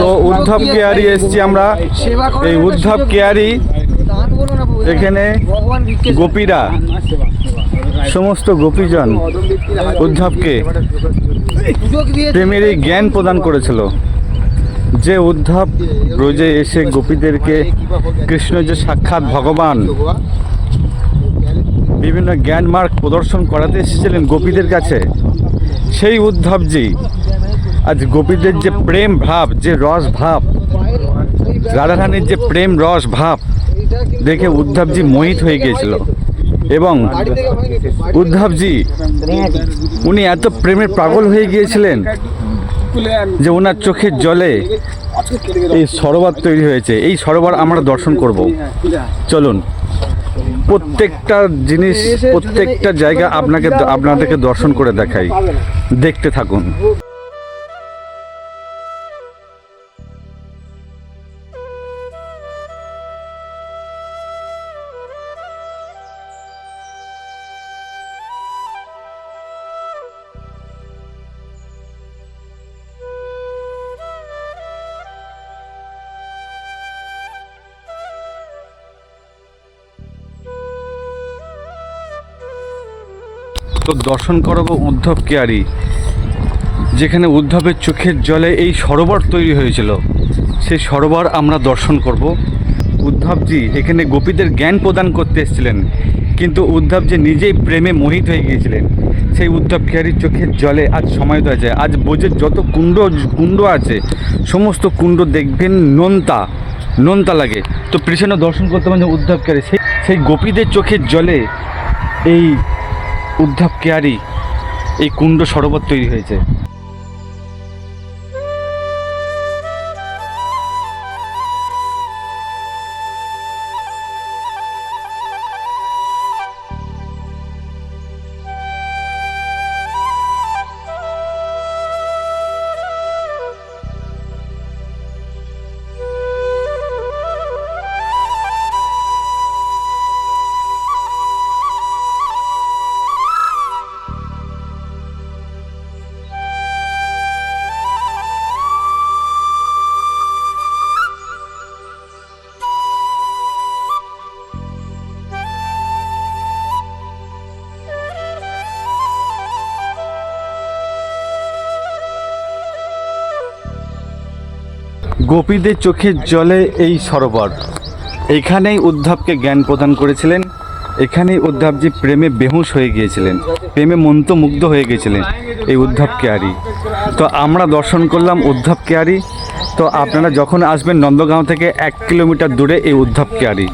তো উদ্ধব কেয়ারি এসছি আমরা। এই উদ্ধব কেয়ারি এখানে গোপীরা সমস্ত গোপীজন উদ্ধবকে প্রেমের এই জ্ঞান প্রদান করেছিল। যে উদ্ধব রোজে এসে গোপীদেরকে কৃষ্ণ যে সাক্ষাৎ ভগবান বিভিন্ন জ্ঞান মার্গ প্রদর্শন করাতে এসেছিলেন গোপীদের কাছে সেই উদ্ধবজি আজ গোপীদের যে প্রেম ভাব, যে রস ভাব, রাধারানীর যে প্রেম রস ভাব, দেখে উদ্ধবজি মোহিত হয়ে গিয়েছিল। এবং উদ্ধবজি, উনি এত প্রেমের পাগল হয়ে গিয়েছিলেন যে ওনার চোখের জলে এই সরোবর তৈরি হয়েছে। এই সরোবর আমরা দর্শন করব। চলুন, প্রত্যেকটা জিনিস, প্রত্যেকটা জায়গা আপনাকে, আপনাদেরকে দর্শন করে দেখাই। দেখতে থাকুন। তো দর্শন করাবো উদ্ধব কেয়ারি, যেখানে উদ্ধবের চোখের জলে এই সরোবর তৈরি হয়েছিল। সেই সরোবর আমরা দর্শন করব। উদ্ধবজি এখানে গোপীদের জ্ঞান প্রদান করতে এসেছিলেন, কিন্তু উদ্ধবজি নিজেই প্রেমে মোহিত হয়ে গিয়েছিলেন, সেই উদ্ধব কেয়ারির চোখের জলে আজ সময় হয়েছে আজ বোঝের যত কুণ্ড কুণ্ড আছে, সমস্ত কুণ্ড দেখবেন নোনতা নোনতা লাগে। তো পেছনে দর্শন করতে পারেন উদ্ধব কেয়ারি, সেই সেই গোপীদের চোখের জলে এই উদ্ধব কেয়ারি এই কুণ্ড সরোবর তৈরি হয়েছে। গোপীদের চোখের জলে এই সরোবর। এখানেই উদ্ধবকে জ্ঞান প্রদান করেছিলেন। এখানেই উদ্ধবজি প্রেমে বেহুশ হয়ে গিয়েছিলেন। প্রেমে মন্ত্রমুগ্ধ হয়ে গিয়েছিলেন এই উদ্ধব কেয়ারি। তো আমরা দর্শন করলাম উদ্ধব কেয়ারি। তো আপনারা যখন আসবেন নন্দগাঁও থেকে এক কিলোমিটার দূরে এই উদ্ধব কেয়ারি।